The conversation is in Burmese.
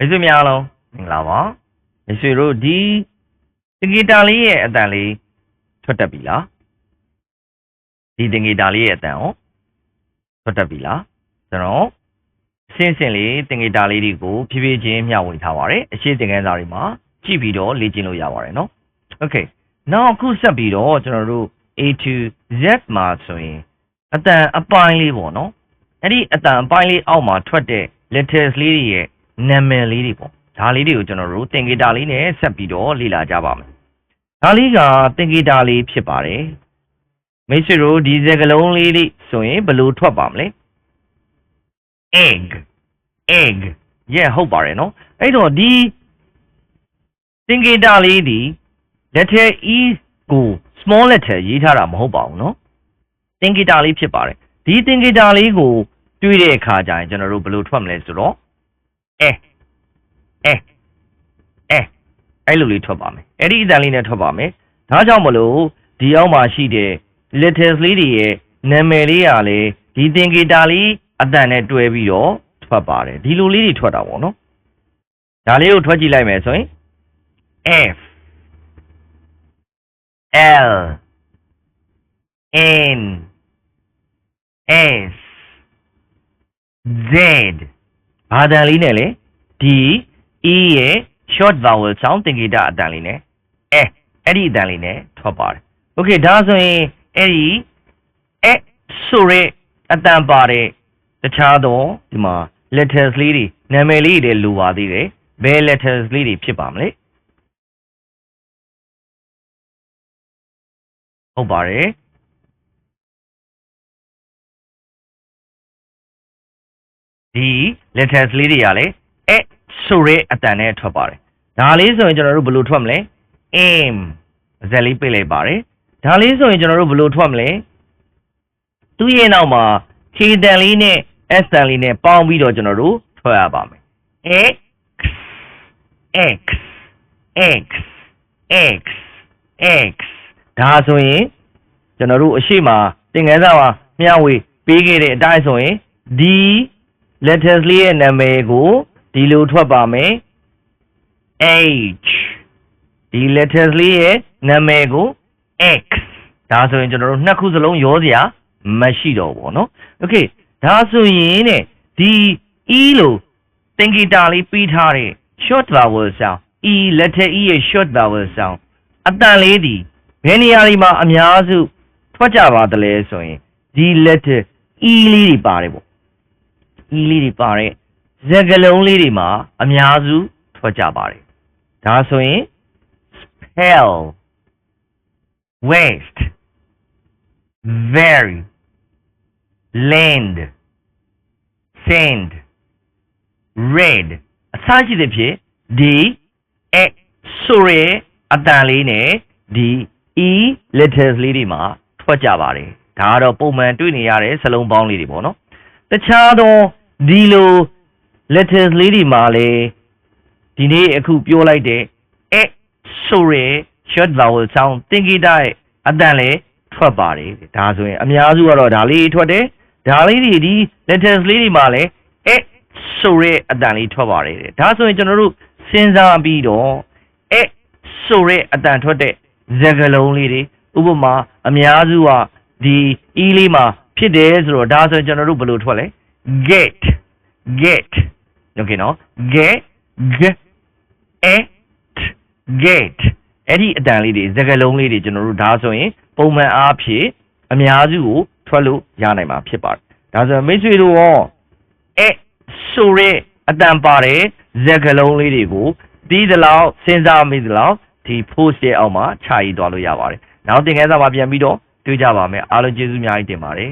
မိတ်ဆွေများအားလုံးမင်္ဂလာပါမိတ်ဆွေတို့ဒီတင်ဂီတာလေးရဲ့အတန်လေးထွက်တတ်ပြီလားဒီတင်ဂီတာလေးရဲ့အတန်ကိုထွက်တတ်ပြီလားကျွန်တော်အစင်းစင်လေးတင်ဂီတာလေးတွေကိုဖြည်းဖြည်းချင်းမျှဝေထားပါတယ်အရှိသင်ခန်းစာတွေမှာကြည့်ပြီးတော့လေ့ကျင့်လို့ရပါတယ်နော် Okay နောက်အခုဆက်ပြီးတော့ကျွန်တော်တို့ A to Z မှာဆိုရင်အတန်အပိုင်းလေးပေါ့နော်အဲ့ဒီအတန်အပိုင်းလေးအောက်မှာထွက်တဲ့ letters လေးတွေရဲ့ နာမည်လေးတွေပေါ့ဒါလေးတွေကိုကျွန်တော်တို့သင်္ကေတလေးနဲ့ဆက်ပြီးတော့လေ့လာကြပါမယ်ဒါလေးကသင်္ကေတလေးဖြစ်ပါတယ်မိတ်ဆွေတို့ဒီစကားလုံးလေးလေးဆိုရင်ဘယ်လိုထွက်ပါမလဲ egg egg ရဲ့ဟုတ်ပါတယ်နော်အဲ့တော့ဒီသင်္ကေတလေးဒီ letter e ကို small letter ရေးထားတာမဟုတ်ပါဘူးနော်သင်္ကေတလေးဖြစ်ပါတယ်ဒီသင်္ကေတလေးကိုတွေးတဲ့အခါကျရင်ကျွန်တော်တို့ဘယ်လိုထွက်မလဲဆိုတော့ အဲအဲအဲအဲ့လိုလေးထွက်ပါမယ်အဲ့ဒီအတန်လေးနဲ့ထွက်ပါမယ်ဒါကြောင့်မလို့ဒီအောက်မှာရှိတဲ့ letters လေးတွေရဲ့နာမည်လေးကလည်းဒီသင်္ကေတလေးအတန်နဲ့တွဲပြီးတော့ထွက်ပါတယ်ဒီလိုလေးတွေထွက်တာပေါ့နော်ဒါလေးကိုထွက်ကြည့်လိုက်မယ်ဆိုရင် F L N S Z ဘာတန်လေးနဲ့လေ D E ရဲ့ short vowel sound သင်္ကေတအတန်လေးနဲ့အဲအဲ့ဒီအတန်လေးနဲ့ထွက်ပါတယ် Okay ဒါဆိုရင်အဲ့ဒီအဲဆိုရဲအတန်ပါတဲ့တခြားသောဒီမှာ letters လေးတွေနာမည်လေးတွေလိုပါသေးတယ်ဘယ် letters လေးတွေဖြစ်ပါမလဲဟုတ်ပါတယ်ဒီ letters လေးတွေကလည်းအဲ ဆိုရဲအတန်နဲ့ထွက်ပါတယ်ဒါလေးဆိုရင်ကျွန်တော်တို့ဘယ်လိုထွက်မလဲ aim ဇက်လေးပိတ်လိုက်ပါတယ်ဒါလေးဆိုရင်ကျွန်တော်တို့ဘယ်လိုထွက်မလဲသူ့ရဲ့နောက်မှာ k တန်လေးနဲ့ s တန်လေးနဲ့ပေါင်းပြီးတော့ကျွန်တော်တို့ထွက်ရပါမယ် x x x x x ဒါဆိုရင်ကျွန်တော်တို့အရှိမသင်ခန်းစာမှာမျှဝေပေးခဲ့တဲ့အတိုင်းဆိုရင်ဒီ letters လေးရဲ့နာမည်ကို ဒီလိုထွက်ပါမယ် h ဒီ letters လေးရဲ့နာမည်ကို x ဒါဆိုရင်ကျွန်တော်တို့နှစ်ခုစလုံးရောစရာမရှိတော့ဘူးเนาะ okay ဒါဆိုရင်တဲ့ဒီ e လို့သင်္ကေတလေးပြီးထားတဲ့ short vowel sound e letter e ရဲ့ short vowel sound အတန်လေးဒီဘယ်နေရာတွေမှာအများစုထွက်ကြပါသလဲဆိုရင်ဒီ letter e လေးတွေပါတယ်ပေါ့ e လေးတွေပါတယ် စကားလုံးလေးတွေမှာအများစုထွက်ကြပါတယ်ဒါဆိုရင် spell waste very land send red အစရှိတဲ့ဖြစ်ဒီအဲဆိုရဲအတန်လေးနဲ့ဒီ e letters လေးတွေမှာထွက်ကြပါတယ်ဒါကတော့ပုံမှန်တွေ့နေရတဲ့စလုံးပေါင်းလေးတွေပေါ့နော်တခြားသောဒီလို letters လေးတွေမှာလေဒီနေ့အခုပြောလိုက်တဲ့အဲဆိုရဲ short vowel sound သင်္ကေတရဲ့အတန်လေးထွက်ပါတယ်ဒါဆိုရင်အများစုကတော့ဒါလေးထွက်တယ်ဒါလေးတွေဒီ letters လေးတွေမှာလည်းအဲဆိုရဲအတန်လေးထွက်ပါတယ်ဒါဆိုရင်ကျွန်တော်တို့စဉ်းစားပြီးတော့အဲဆိုရဲအတန်ထွက်တဲ့စကားလုံးလေးတွေဥပမာအများစုကဒီ e လေးမှာဖြစ်တယ်ဆိုတော့ဒါဆိုရင်ကျွန်တော်တို့ဘယ်လိုထွက်လဲ get get okay နော် get get et get အဲ့ဒီအတန်လေးတွေစကားလုံးလေးတွေကျွန်တော်တို့ဒါဆိုရင်ပုံမှန်အားဖြင့်အများစုကိုထွက်လို့ရနိုင်မှာဖြစ်ပါတယ်ဒါဆိုရင်မိတ်ဆွေတို့ရောအဲဆိုရဲအတန်ပါတယ်စကားလုံးလေးတွေကိုပြီးသလောက်စဉ်းစားမိသလောက်ဒီ post ရဲ့အောက်မှာခြာရီသွားလို့ရပါတယ်နောက်သင်ခန်းစာမှာပြန်ပြီးတော့တွေ့ကြပါမယ်အားလုံးကျေးဇူးအများကြီးတင်ပါတယ်